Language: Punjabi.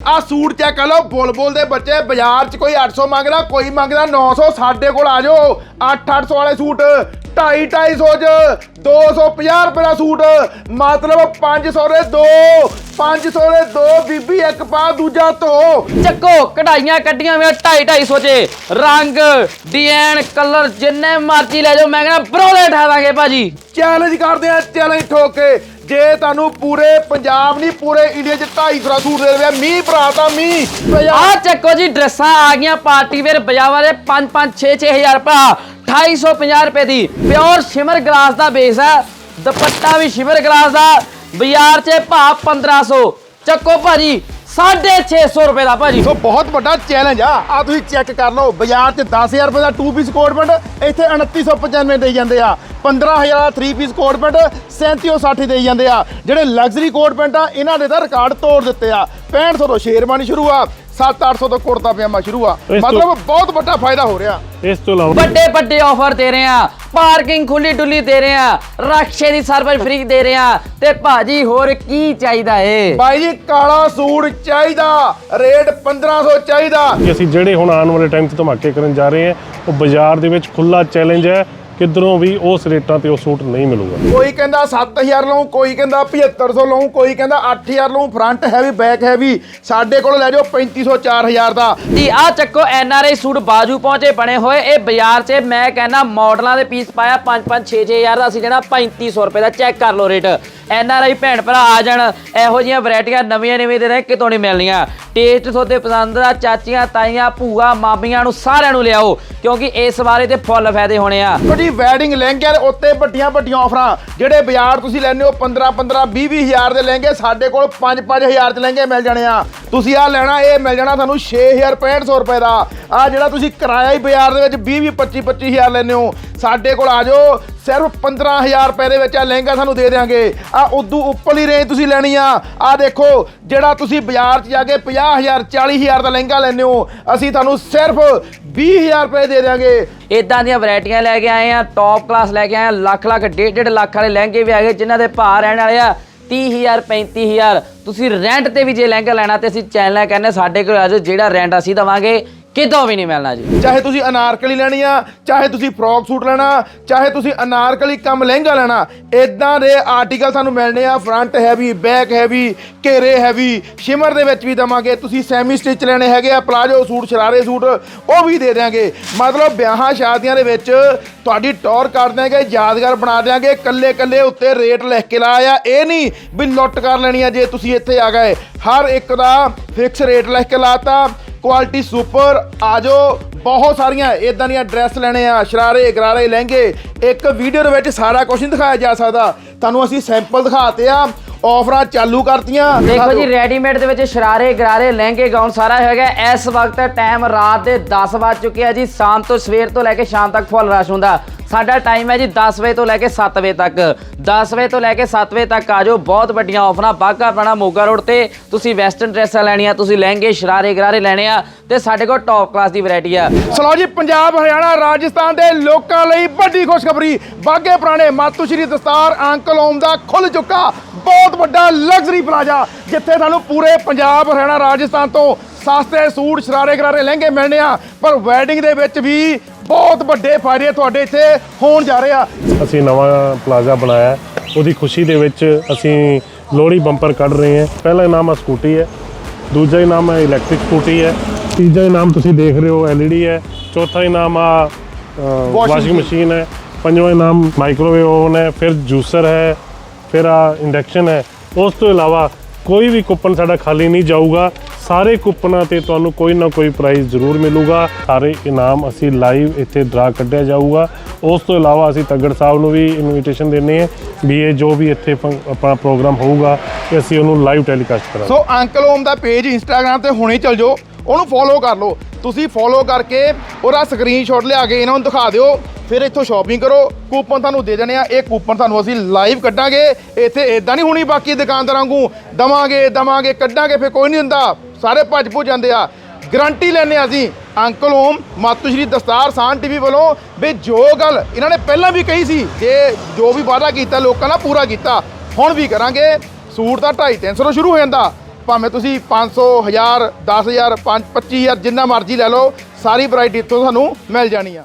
ਆ ਸੂਟ ਚੈੱਕ ਕਰ ਲਓ ਬੁਲਬੁਲ ਦੇ ਬੱਚੇ ਬਾਜ਼ਾਰ 'ਚ ਕੋਈ 800 ਮੰਗਦਾ ਕੋਈ ਮੰਗਦਾ 900 ਸਾਡੇ ਕੋਲ ਆ ਜਾਓ। 8-800 ਵਾਲੇ ਸੂਟ 2.5-250 'ਚ 250 ਰੁਪਏ ਦਾ ਸੂਟ ਮਤਲਬ 500 ਦੇ ਦੋ 500 ਦੇ ਦੋ ਬੀਬੀ ਇੱਕ ਪਾ ਦੂਜਾ ਧੋ। ਚੱਕੋ ਕਢਾਈਆਂ ਕੱਢੀਆਂ ਹੋਈਆਂ 2.5 250 ਚ। ਰੰਗ ਡਿਜ਼ਾਈਨ ਕਲਰ ਜਿੰਨੇ ਮਰਜ਼ੀ ਲੈ ਜਾਓ ਮੈਂ ਕਹਿੰਦਾ ਬਰੋਲੇ ਠਾ ਦਾਂਗੇ ਭਾਜੀ। ਚੈਲੰਜ ਕਰਦੇ ਆ ਚੈਲੰਜ ਠੋਕ ਜੇ ਤੁਹਾਨੂੰ ਪੂਰੇ ਪੰਜਾਬ ਨਹੀਂ, ਪੂਰੇ ਇੰਡੀਆ 'ਚ 250 ਦਾ ਸੂਟ ਦੇ ਦੇਵੇ ਮੀਂਹ ਭਰਾ ਮੀਂਹ। ਪੰਜਾਬ ਚੱਕੋ ਜੀ, ਡਰੈਸਾਂ ਆ ਗਈਆਂ ਪਾਰਟੀ ਵੇਅਰ ਬਜਾਵਾ ਦੇ 5 5 6 6000 ਰੁਪਏ। 2850 ਰੁਪਏ ਦੀ ਪਿਓਰ ਸ਼ਿਮਰ ਗਲਾਸ ਦਾ ਬੇਸ ਹੈ। ਦੁਪੱਟਾ ਵੀ ਸ਼ਿਮਰ ਗਲਾਸ ਦਾ। ਬਾਜ਼ਾਰ 'ਚ ਭਾਅ 1500 ਚੱਕੋ ਭਾਜੀ 650 ਰੁਪਏ ਦਾ ਭਾਜੀ। ਸੋ ਬਹੁਤ ਵੱਡਾ ਚੈਲੰਜ ਆ। ਆ ਤੁਸੀਂ ਚੈੱਕ ਕਰ ਲਓ, ਬਾਜ਼ਾਰ 'ਚ 10000 ਰੁਪਏ ਦਾ 2 ਪੀਸ ਕੋਟ ਪੈਂਟ ਇੱਥੇ 2995 ਦੇਈ ਜਾਂਦੇ ਆ। 15000 ਦਾ 3 ਪੀਸ ਕੋਟ ਪੈਂਟ 3760 ਦੇਈ ਜਾਂਦੇ ਆ। ਜਿਹੜੇ ਲਗਜ਼ਰੀ ਕੋਟ ਪੈਂਟ ਆ, ਇਹਨਾਂ ਦੇ ਤਾਂ ਰਿਕਾਰਡ ਤੋੜ ਦਿੱਤੇ ਆ। 6500 ਤੋਂ ਸ਼ੇਰਵਾਨੀ ਸ਼ੁਰੂ ਆ। 7-800 ਤੋਂ ਕੁੜਤਾ ਪਜਾਮਾ ਸ਼ੁਰੂ ਆ। ਇਸ ਤੋਂ- ਮਤਲਬ ਬਹੁਤ ਵੱਡਾ ਫਾਇਦਾ ਹੋ ਰਿਹਾ। ਇਸ ਤੋਂ ਇਲਾਵਾ ਵੱਡੇ ਵੱਡੇ ਆਫਰ ਦੇ ਰਹੇ ਆ। ਪਾਰਕਿੰਗ ਖੁੱਲੀ ਡੁੱਲੀ ਦੇ ਰਹੇ ਆ। ਰਕਸ਼ੇ ਦੀ ਸਰਵਿਸ ਫ੍ਰੀ ਦੇ ਰਹੇ ਆ। ਤੇ ਭਾਜੀ ਹੋਰ ਕੀ ਚਾਹੀਦਾ ਏ? ਬਾਈ ਜੀ ਕਾਲਾ ਸੂਟ ਚਾਹੀਦਾ। ਰੇਟ 1500 ਚਾਹੀਦਾ। ਕਿ ਅਸੀਂ ਜਿਹੜੇ ਹੁਣ ਆਉਣ ਵਾਲੇ ਟਾਈਮ 'ਚ ਧਮਾਕੇ ਕਰਨ ਜਾ ਰਹੇ ਹਾਂ ਉਹ ਬਾਜ਼ਾਰ ਦੇ ਵਿੱਚ ਖੁੱਲਾ ਚੈਲੰਜ ਹੈ। ਕਿਧਰੋਂ ਵੀ ਉਸ ਰੇਟਾਂ ਤੇ ਉਹ ਸੂਟ ਨਹੀਂ ਮਿਲੂਗਾ। ਕੋਈ ਕਹਿੰਦਾ 7000 ਲਵਾਂ ਕੋਈ ਕਹਿੰਦਾ 7500 ਲਵਾਂ ਕੋਈ ਕਹਿੰਦਾ 8000 ਲਵਾਂ ਫਰੰਟ ਹੈਵੀ ਬੈਕ ਹੈਵੀ ਸਾਡੇ ਕੋਲ ਲੈ ਜਾਓ 3500 4000 ਦਾ। ਜੀ ਆ ਚੱਕੋ ਐਨ ਆਰ ਆਈ ਸੂਟ ਬਾਜੂ ਪਹੁੰਚੇ ਬਣੇ ਹੋਏ ਇਹ ਬਾਜ਼ਾਰ 'ਚ ਮੈਂ ਕਹਿੰਦਾ ਮਾਡਲਾਂ ਦੇ ਪੀਸ ਪਾਇਆ 5 5 6 6000 ਦਾ ਅਸੀਂ ਜਿਹੜਾ 3500 ਰੁਪਏ ਦਾ ਚੈੱਕ ਕਰ ਲਓ ਰੇਟ। ਐਨ ਆਰ ਆਈ ਭੈਣ ਭਰਾ ਆ ਜਾਣ ਇਹੋ ਜਿਹੀਆਂ ਵੈਰਾਈਟੀਆਂ ਨਵੀਆਂ ਨਵੀਆਂ ਦੇ ਰਹੇ ਕਿਤੋਂ ਨਹੀਂ ਮਿਲਣੀਆਂ। ਟੇਸਟ ਤੁਹਾਡੇ ਪਸੰਦ ਦਾ ਚਾਚੀਆਂ ਤਾਈਆਂ ਭੂਆ ਮਾਮੀਆਂ ਨੂੰ ਸਾਰਿਆਂ ਨੂੰ ਲਿਆਓ ਕਿਉਂਕਿ ਇਸ ਬਾਰੇ ਤੇ ਫੁੱਲ ਫਾਇਦੇ ਹੋਣੇ ਆ। ਤੁਹਾਡੀ ਵੈਡਿੰਗ ਲਹਿੰਗੇ ਦੇ ਉੱਤੇ ਵੱਡੀਆਂ ਵੱਡੀਆਂ ਆਫਰਾਂ ਜਿਹੜੇ ਬਾਜ਼ਾਰ ਤੁਸੀਂ ਲੈਣੇ ਹੋ 15 15 20 20000 ਦੇ ਲਹਿੰਗੇ ਸਾਡੇ ਕੋਲ 5 5000 ਦੇ ਲਹਿੰਗੇ ਮਿਲ ਜਾਣੇ ਆ। ਤੁਸੀਂ ਆ ਲੈਣਾ, ਇਹ ਮਿਲ ਜਾਣਾ ਤੁਹਾਨੂੰ 6500 ਰੁਪਏ ਦਾ। ਆ ਜਿਹੜਾ ਤੁਸੀਂ ਕਿਰਾਇਆ ਹੀ ਬਾਜ਼ਾਰ ਦੇ ਵਿੱਚ 20 20 25 25000 ਲੈਣੇ ਹੋ, ਸਾਡੇ ਕੋਲ ਆ ਜਾਓ, ਸਿਰਫ 15000 ਰੁਪਏ ਦੇ ਵਿੱਚ ਆ ਲਹਿੰਗਾ ਤੁਹਾਨੂੰ ਦੇ ਦਿਆਂਗੇ। ਆ ਉਦੋਂ ਉੱਪਰਲੀ ਰੇਂਜ ਤੁਸੀਂ ਲੈਣੀ ਆ। ਆ ਦੇਖੋ, ਜਿਹੜਾ ਤੁਸੀਂ ਬਾਜ਼ਾਰ 'ਚ ਜਾ ਕੇ 50000 40000 ਦਾ ਲਹਿੰਗਾ ਲੈਣੇ ਹੋ, ਅਸੀਂ ਤੁਹਾਨੂੰ ਸਿਰਫ 20000 ਰੁਪਏ ਦੇ ਦਿਆਂਗੇ। ਇਦਾਂ ਦੀਆਂ ਵੈਰਾਈਟੀਆਂ ਲੈ ਕੇ ਆਏ ਆ ਟੌਪ ਕਲਾਸ ਲੈ ਕੇ ਆਏ ਆ ਲੱਖ ਲੱਖ ਡੇਢ ਡੇਢ ਲੱਖ ਵਾਲੇ ਲਹਿੰਗੇ ਵੀ ਹੈਗੇ, ਜਿਨ੍ਹਾਂ ਦੇ ਭਾਅ ਰਹਿਣ ਵਾਲੇ ਆ। 30000 35000 ਤੁਸੀਂ ਰੈਂਟ ਤੇ ਵੀ ਜੇ ਲਹਿੰਗਾ ਲੈਣਾ ਤੇ ਅਸੀਂ ਚੈਨਲ ਕਹਿੰਦੇ ਸਾਡੇ ਕੋਲ ਆ ਜਾਓ, ਜਿਹੜਾ ਰੈਂਟ ਅਸੀਂ ਦਵਾਂਗੇ। ਕਿਤੋਂ ਵੀ ਨਹੀਂ ਮਿਲਣਾ ਜੀ। ਚਾਹੇ ਤੁਸੀਂ ਅਨਾਰਕਲੀ ਲੈਣੀ ਆ, ਚਾਹੇ ਤੁਸੀਂ ਫਰੋਕ ਸੂਟ ਲੈਣਾ, ਚਾਹੇ ਤੁਸੀਂ ਅਨਾਰਕਲੀ ਕੰਮ ਲਹਿੰਗਾ ਲੈਣਾ ਇਦਾਂ ਦੇ ਆਰਟੀਕਲ ਸਾਨੂੰ ਮਿਲਣੇ ਆ ਫਰੰਟ ਹੈਵੀ ਬੈਕ ਹੈਵੀ ਘੇਰੇ ਹੈਵੀ ਸ਼ਿਮਰ ਦੇ ਵਿੱਚ ਵੀ ਦਵਾਂਗੇ। ਤੁਸੀਂ ਸੈਮੀ ਸਟਿਚ ਲੈਣੇ ਹੈਗੇ ਆ ਪਲਾਜੋ ਸੂਟ, ਸ਼ਰਾਰੇ ਸੂਟ, ਉਹ ਵੀ ਦੇ ਦਿਆਂਗੇ। ਮਤਲਬ ਵਿਆਹਾਂ ਸ਼ਾਦੀਆਂ ਦੇ ਵਿੱਚ ਤੁਹਾਡੀ ਟੌਰ ਕਰ ਦਿਆਂਗੇ, ਯਾਦਗਾਰ ਬਣਾ ਦਿਆਂਗੇ ਕੱਲੇ ਕੱਲੇ ਉੱਤੇ ਰੇਟ ਲਿਖ ਕੇ ਲਾਇਆ। ਇਹ ਨਹੀਂ ਵੀ ਲੁੱਟ ਕਰ ਲੈਣੀ ਆ ਜੇ ਤੁਸੀਂ ਇੱਥੇ ਆ ਗਏ। ਹਰ ਇੱਕ ਦਾ ਫਿਕਸ ਰੇਟ ਲਿਖ ਕੇ ਲਾਤਾ। ਕੁਆਲਿਟੀ ਸੁਪਰ ਆਜੋ ਬਹੁਤ ਸਾਰੀਆਂ ਇਦਾਂ ਦੀਆਂ ਡਰੈਸ ਲੈਣੇ ਆ ਸ਼ਰਾਰੇ ਗਰਾਰੇ ਲਹਿੰਗੇ। ਇੱਕ ਵੀਡੀਓ ਦੇ ਵਿੱਚ ਸਾਰਾ ਕੁਝ ਨਹੀਂ ਦਿਖਾਇਆ ਜਾ ਸਕਦਾ। ਤੁਹਾਨੂੰ ਅਸੀਂ ਸੈਂਪਲ ਦਿਖਾਤੇ ਆ ਆਫਰਾਂ ਚਾਲੂ ਕਰਤੀਆਂ। ਦੇਖੋ ਜੀ ਰੈਡੀਮੇਡ ਦੇ ਵਿੱਚ ਸ਼ਰਾਰੇ ਗਰਾਰੇ ਲਹਿੰਗੇ ਗਾਊਨ ਸਾਰਾ ਹੈਗਾ। ਇਸ ਵਕਤ ਟਾਈਮ ਰਾਤ ਦੇ 10 ਵੱਜ ਚੁੱਕੇ ਆ ਜੀ। ਸ਼ਾਮ ਤੋਂ ਸਵੇਰ ਤੋਂ ਲੈ ਕੇ ਸ਼ਾਮ ਤੱਕ ਫੁੱਲ ਰਸ਼ ਹੁੰਦਾ। ਸਾਡਾ ਟਾਈਮ ਹੈ ਜੀ 10 ਵਜੇ ਤੋਂ ਲੈ ਕੇ 7 ਵਜੇ ਤੱਕ। 10 ਵਜੇ ਤੋਂ ਲੈ ਕੇ 7 ਵਜੇ ਤੱਕ ਆ ਜਾਓ। ਬਹੁਤ ਵੱਡੀਆਂ ਆਫਰਾਂ ਬਾਗਾ ਬਣਾ ਮੋਗਾ ਰੋਡ ਤੇ। ਤੁਸੀਂ ਵੈਸਟਰਨ ਡਰੈਸਾਂ ਲੈਣੀਆਂ, ਤੁਸੀਂ ਲਹਿੰਗੇ, ਸ਼ਰਾਰੇ, ਗਰਾਰੇ ਲੈਣੇ ਆ ਤੇ ਸਾਡੇ ਕੋਲ ਟੌਪ ਕਲਾਸ ਦੀ ਵੈਰਾਈਟੀ ਆ। ਸਲੋ ਜੀ, ਪੰਜਾਬ, ਹਰਿਆਣਾ, ਰਾਜਸਥਾਨ ਦੇ ਲੋਕਾਂ ਲਈ ਵੱਡੀ ਖੁਸ਼ਖਬਰੀ। ਬਾਗੇ ਪੁਰਾਣੇ ਮਾਤੂ ਸ਼੍ਰੀ ਦਸਤਾਰ ਅੰਕਲ ਓਮ ਦਾ ਖੁੱਲ ਚੁੱਕਾ। ਬਹੁਤ ਵੱਡਾ ਲਗਜ਼ਰੀ ਪਲਾਜ਼ਾ ਜਿੱਥੇ ਤੁਹਾਨੂੰ ਪੂਰੇ ਪੰਜਾਬ, ਹਰਿਆਣਾ, ਰਾਜਸਥਾਨ ਤੋਂ ਸਸਤੇ ਸੂਟ ਸ਼ਰਾਰੇ ਗਰਾਰੇ ਲਹਿੰਗੇ ਮਿਲਣੇ ਆ ਪਰ ਵੈਡਿੰਗ ਦੇ ਵਿੱਚ ਵੀ ਬਹੁਤ ਵੱਡੇ ਫਾਇਦੇ ਤੁਹਾਡੇ ਇੱਥੇ ਹੋਣ ਜਾ ਰਹੇ ਆ। ਅਸੀਂ ਨਵਾਂ ਪਲਾਜ਼ਾ ਬਣਾਇਆ। ਉਹਦੀ ਖੁਸ਼ੀ ਦੇ ਵਿੱਚ ਅਸੀਂ ਲੋਹੜੀ ਬੰਪਰ ਕੱਢ ਰਹੇ ਹਾਂ। ਪਹਿਲਾ ਇਨਾਮ ਆ ਸਕੂਟੀ ਹੈ ਦੂਜਾ ਇਨਾਮ ਹੈ ਇਲੈਕਟ੍ਰਿਕ ਸਕੂਟੀ ਹੈ ਤੀਜਾ ਇਨਾਮ ਤੁਸੀਂ ਦੇਖ ਰਹੇ ਹੋ ਐਲਈਡੀ ਹੈ ਚੌਥਾ ਇਨਾਮ ਆ ਵਾਸ਼ਿੰਗ ਮਸ਼ੀਨ ਹੈ ਪੰਜਵਾਂ ਇਨਾਮ ਮਾਈਕ੍ਰੋਵੇਵ ਓਵਨ ਹੈ ਫਿਰ ਜੂਸਰ ਹੈ ਫਿਰ ਆ ਇੰਡਕਸ਼ਨ ਹੈ। ਉਸ ਤੋਂ ਇਲਾਵਾ ਕੋਈ ਵੀ ਕੂਪਨ ਸਾਡਾ ਖਾਲੀ ਨਹੀਂ ਜਾਊਗਾ। ਸਾਰੇ ਕੂਪਨਾਂ ਤੇ ਤੁਹਾਨੂੰ ਕੋਈ ਨਾ ਕੋਈ ਪ੍ਰਾਈਜ਼ ਜ਼ਰੂਰ ਮਿਲੂਗਾ। ਸਾਰੇ ਇਨਾਮ ਅਸੀਂ ਲਾਈਵ ਇੱਥੇ ਡਰਾ ਕੱਢਿਆ ਜਾਊਗਾ। ਉਸ ਤੋਂ ਇਲਾਵਾ ਅਸੀਂ ਤੱਗੜ ਸਾਹਿਬ ਨੂੰ ਵੀ ਇਨਵੀਟੇਸ਼ਨ ਦਿੰਨੇ ਆ ਵੀ ਇਹ ਜੋ ਵੀ ਇੱਥੇ ਫੰ- ਆਪਣਾ ਪ੍ਰੋਗਰਾਮ ਹੋਊਗਾ ਕਿ ਅਸੀਂ ਉਹਨੂੰ ਲਾਈਵ ਟੈਲੀਕਾਸਟ ਕਰਾਂਗੇ। ਸੋ ਅੰਕਲ ਓਮ ਦਾ ਪੇਜ ਇੰਸਟਾਗ੍ਰam ਤੇ ਹੁਣੇ ਚੱਲ ਜਾਓ। ਉਹਨੂੰ ਫੋਲੋ ਕਰ ਲਓ। ਤੁਸੀਂ ਫੋਲੋ ਕਰਕੇ ਉਹਦਾ ਸਕਰੀਨਸ਼ਾਟ ਲਿਆ ਕੇ ਇਹਨਾਂ ਨੂੰ ਦਿਖਾ ਦਿਓ। ਫਿਰ ਇੱਥੋਂ ਸ਼ਾਪਿੰਗ ਕਰੋ। ਕੂਪਨ ਤੁਹਾਨੂੰ ਦੇ ਦੇਣੇ ਆ। ਇਹ ਕੂਪਨ ਤੁਹਾਨੂੰ ਅਸੀਂ ਲਾਈਵ ਕੱਢਾਂਗੇ। ਇੱਥੇ ਇਦਾਂ ਨਹੀਂ ਹੋਣੀ ਬਾਕੀ ਦੁਕਾਨਦਾਰਾਂ ਵਾਂਗੂ। ਦਵਾਂਗੇ ਦਵਾਂਗੇ, ਕੱਢਾਂਗੇ, ਫਿਰ ਕੋਈ ਨਹੀਂ ਹੁੰਦਾ ਸਾਰੇ ਭੱਜ ਭੁੱਜ ਜਾਂਦੇ ਆ। ਗਰੰਟੀ ਲੈਣੇ ਆ ਅਸੀਂ। ਅੰਕਲ ਓਮ, ਮਾਤੂ ਸ਼੍ਰੀ ਦਸਤਾਰ ਸਾਨ ਟੀਵੀ ਵੱਲੋਂ। ਵੀ ਜੋ ਗੱਲ ਇਹਨਾਂ ਨੇ ਪਹਿਲਾਂ ਵੀ ਕਹੀ ਸੀ, ਜੇ ਜੋ ਵੀ ਵਾਅਦਾ ਕੀਤਾ, ਲੋਕਾਂ ਨਾਲ ਪੂਰਾ ਕੀਤਾ, ਹੁਣ ਵੀ ਕਰਾਂਗੇ। ਸੂਟ ਤਾਂ 250 300 ਤੋਂ ਸ਼ੁਰੂ ਹੋ ਜਾਂਦਾ। ਭਾਵੇਂ ਤੁਸੀਂ 500 1000 10000 5 25000 ਜਿੰਨਾ ਮਰਜ਼ੀ ਲੈ ਲਓ, ਸਾਰੀ ਵੈਰਾਈਟੀ ਇੱਥੋਂ ਤੁਹਾਨੂੰ ਮਿਲ ਜਾਣੀ ਆ।